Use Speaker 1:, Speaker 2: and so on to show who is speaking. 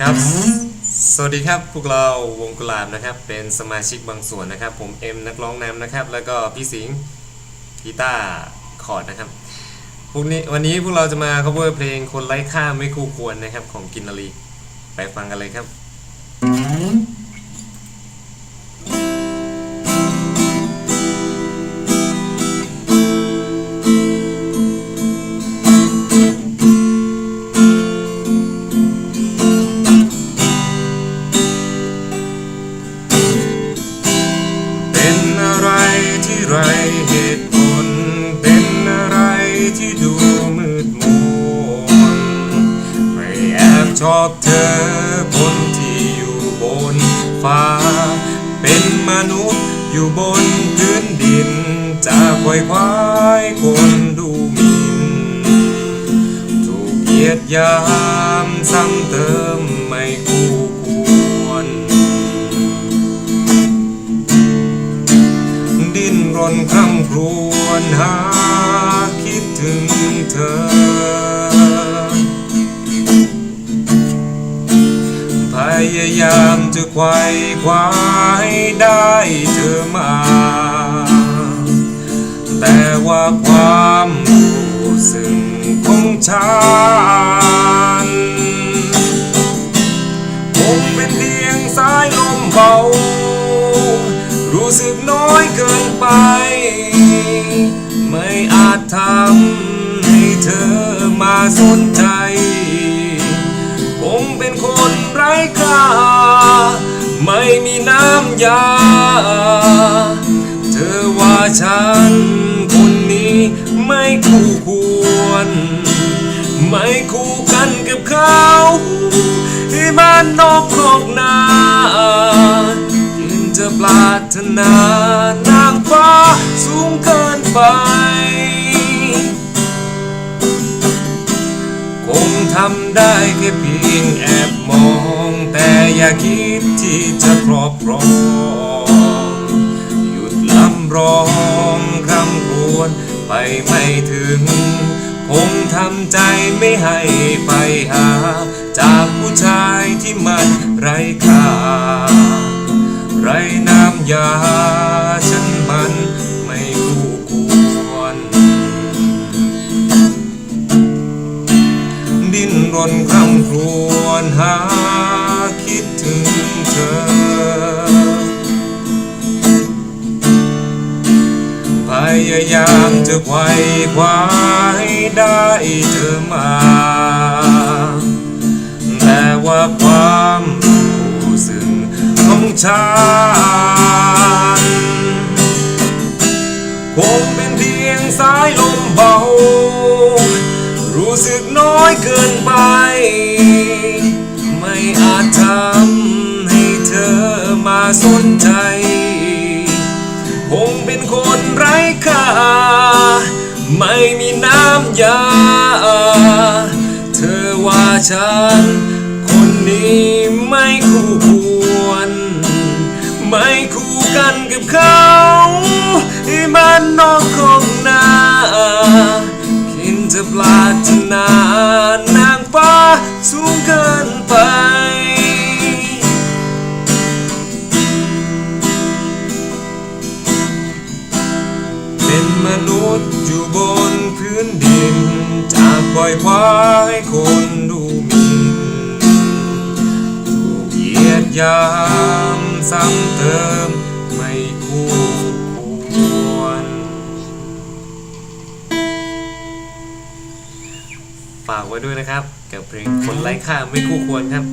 Speaker 1: ครับ สวัสดีครับพวกเราวงกุหลาบนะครับ เป็นสมาชิกบางส่วนนะครับ ผมเอ็มนักร้องนำนะครับ แล้วก็พี่สิงห์กีตาร์คอร์ดนะครับพวกนี้วันนี้พวกเราจะมา cover เพลงคนไร้ค่าไม่คู่ควรนะครับ ของกินนารีไปฟังกันเลยครับ ชอบเธอคนที่อยู่บนฟ้า เป็นมนุษย์อยู่บนพื้นดิน จะควยควายคนดูหมินถูกเหยียดยามซ้ำเติมไม่คู่ควร ดิ้นรนคร่ำครวญหาคิดถึงเธอ ไขว่คว้าให้ได้เธอมา แต่ว่าความรู้สึกของฉันคงเป็นเพียงสายลมเบา รู้สึกน้อยเกินไป ไม่อาจทำให้เธอมาสนใจ คงเป็นคนไร้ค่า ไม่มีน้ำยา เธอว่าฉันคนนี้ไม่คู่ควร ไม่คู่กันกับเขาที่บ้านนอกคอกนายิ่งจะปรารถนานางฟ้าสูงเกินไปคงทำได้แค่เพียงแอบมองแต่อย่าคิด ที่จะครอบครอง หยุดลำร้องคำควรไปไม่ถึง คงทำใจไม่ให้ไปหา จากผู้ชายที่มันไร้ค่า ไรน้ำยาฉันมันไม่คู่ควร ดิ้นรนคร่ำครวญหาคิดถึง เธอ พยายามจะไขว่คว้าให้ได้เธอมา แต่ว่าความรู้สึกของฉัน ไร้ค่า ไม่มีน้ำยา เธอว่าฉัน คนนี้ไม่คู่ควร ไม่คู่กันกับเขาที่บ้านนอกของ จากปล่อยคว้ายคนดูหมินถูกเหยียดยามซ้ำเติมไม่คู่ควร ฝากไว้ด้วยนะครับ กับเพลงคนไร้ค่าไม่คู่ควรครับ